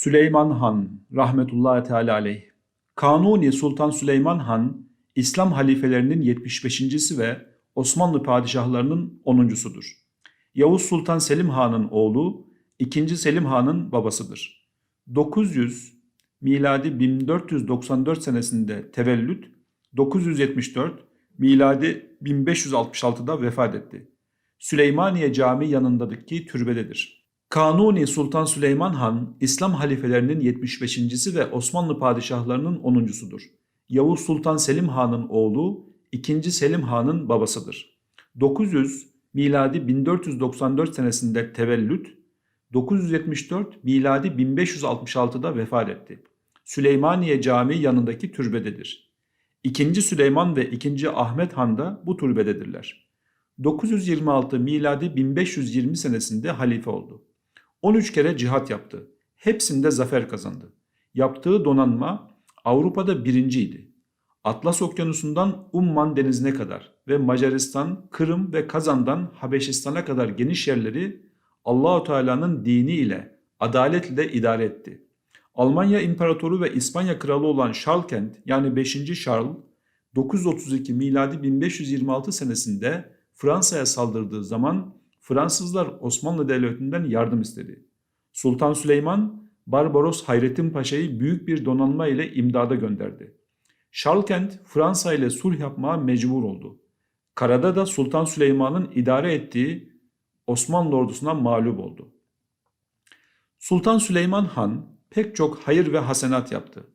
Süleyman Han rahmetullahi teala aleyh. Kanuni Sultan Süleyman Han İslam halifelerinin 75.si ve Osmanlı padişahlarının 10.sudur. Yavuz Sultan Selim Han'ın oğlu, 2. Selim Han'ın babasıdır. 900 miladi 1494 senesinde tevellüt, 974 miladi 1566'da vefat etti. Süleymaniye Camii yanındaki türbededir. Kanuni Sultan Süleyman Han, İslam halifelerinin 75.si ve Osmanlı padişahlarının 10.sudur. Yavuz Sultan Selim Han'ın oğlu, 2. Selim Han'ın babasıdır. 900 miladi 1494 senesinde tevellüt, 974 miladi 1566'da vefat etti. Süleymaniye Camii yanındaki türbededir. İkinci Süleyman ve ikinci Ahmet Han da bu türbededirler. 926 miladi 1520 senesinde halife oldu. 13 kere cihat yaptı. Hepsinde zafer kazandı. Yaptığı donanma Avrupa'da birinciydi. Atlas Okyanusu'ndan Umman Denizi'ne kadar ve Macaristan, Kırım ve Kazan'dan Habeşistan'a kadar geniş yerleri Allahu Teala'nın dini ile, adalet ile idare etti. Almanya İmparatoru ve İspanya Kralı olan Charlkent yani 5. Charles 932 miladi 1526 senesinde Fransa'ya saldırdığı zaman Fransızlar Osmanlı Devleti'nden yardım istedi. Sultan Süleyman Barbaros Hayrettin Paşa'yı büyük bir donanma ile imdada gönderdi. Charlkent Fransa ile sulh yapmaya mecbur oldu. Karada da Sultan Süleyman'ın idare ettiği Osmanlı ordusuna mağlup oldu. Sultan Süleyman Han pek çok hayır ve hasenat yaptı.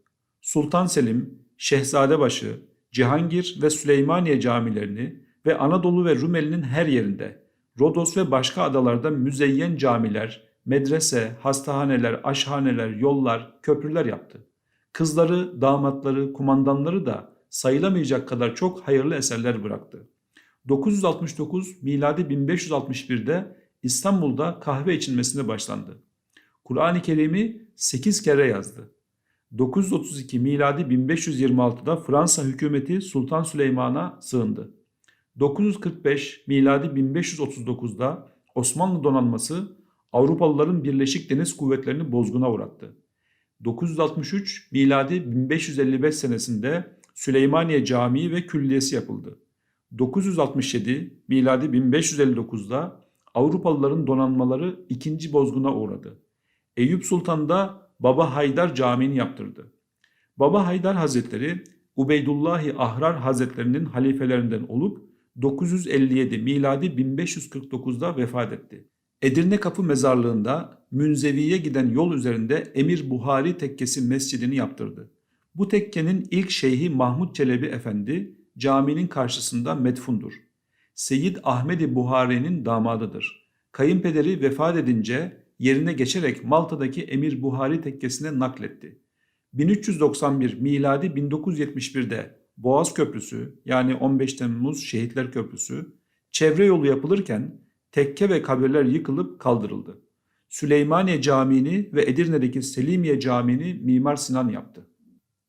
Sultan Selim, Şehzadebaşı, Cihangir ve Süleymaniye camilerini ve Anadolu ve Rumeli'nin her yerinde, Rodos ve başka adalarda müzeyyen camiler, medrese, hastahaneler, aşhaneler, yollar, köprüler yaptı. Kızları, damatları, kumandanları da sayılamayacak kadar çok hayırlı eserler bıraktı. 969 miladi 1561'de İstanbul'da kahve içilmesine başlandı. Kur'an-ı Kerim'i 8 kere yazdı. 932 miladi 1526'da Fransa hükümeti Sultan Süleyman'a sığındı. 945 miladi 1539'da Osmanlı donanması Avrupalıların Birleşik Deniz Kuvvetleri'ni bozguna uğrattı. 963 miladi 1555 senesinde Süleymaniye Camii ve Külliyesi yapıldı. 967 miladi 1559'da Avrupalıların donanmaları ikinci bozguna uğradı. Eyüp Sultan da Baba Haydar Camii'ni yaptırdı. Baba Haydar Hazretleri Ubeydullahi Ahrar Hazretlerinin halifelerinden olup 957 miladi 1549'da vefat etti. Edirne Kapı Mezarlığı'nda Münzevi'ye giden yol üzerinde Emir Buhari Tekkesi Mescidini yaptırdı. Bu tekkenin ilk şeyhi Mahmud Çelebi Efendi caminin karşısında metfundur. Seyyid Ahmedi Buhari'nin damadıdır. Kayınpederi vefat edince yerine geçerek Malta'daki Emir Buhari Tekkesi'ne nakletti. 1391 miladi 1971'de Boğaz Köprüsü yani 15 Temmuz Şehitler Köprüsü çevre yolu yapılırken tekke ve kabirler yıkılıp kaldırıldı. Süleymaniye Camii'ni ve Edirne'deki Selimiye Camii'ni Mimar Sinan yaptı.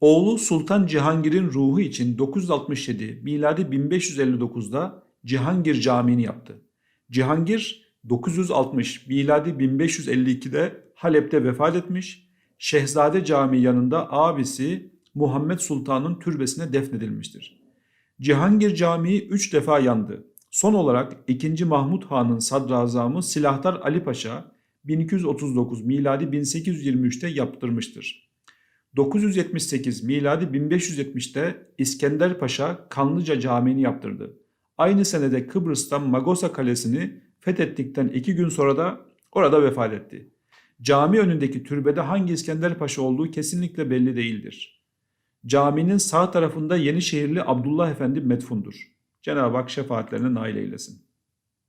Oğlu Sultan Cihangir'in ruhu için 967 miladi 1559'da Cihangir Camii'ni yaptı. Cihangir 960 miladi 1552'de Halep'te vefat etmiş, Şehzade Camii yanında abisi Muhammed Sultan'ın türbesine defnedilmiştir. Cihangir Camii 3 defa yandı. Son olarak 2. Mahmud Han'ın sadrazamı Silahtar Ali Paşa 1239 miladi 1823'te yaptırmıştır. 978 miladi 1570'te İskender Paşa Kanlıca Camii'ni yaptırdı. Aynı senede Kıbrıs'tan Magosa Kalesi'ni fethettikten iki gün sonra da orada vefat etti. Cami önündeki türbede hangi İskender Paşa olduğu kesinlikle belli değildir. Caminin sağ tarafında Yenişehirli Abdullah Efendi metfundur. Cenab-ı Hak şefaatlerine nail eylesin.